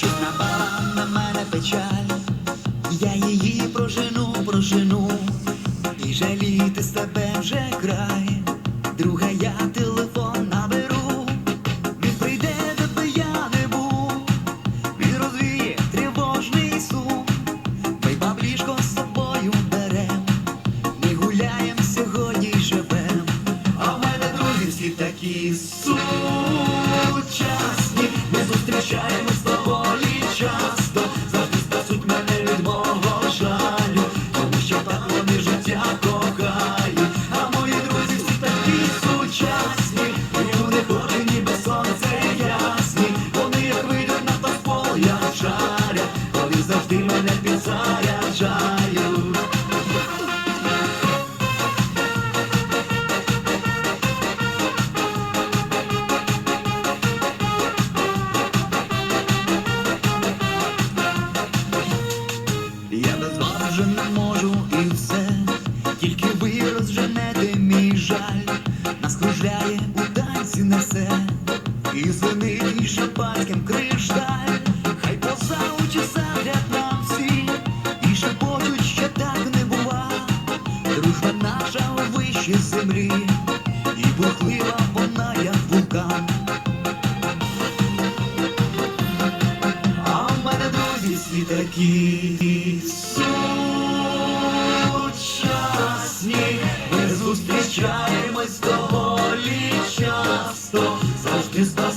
щось напала на мене печаль, я її прожену, прожену, і жаліти себе вже край. Друга я телефон наберу, він прийде, де би я не був, він розвіє тривожний сум, ми баблішко з собою берем, ми гуляєм сьогодні живем, а в мене друзі всі такі сучасні, тільки ви розженете мій жаль, нас кружляє у танці несе, і звенить і шампанським кришталь, хай позаучі садять нам всі, і шепочуть, що так не бува, дружба наша вище землі, і бурхлива вона, як вулкан. А в мене друзі всі часто, завжди мене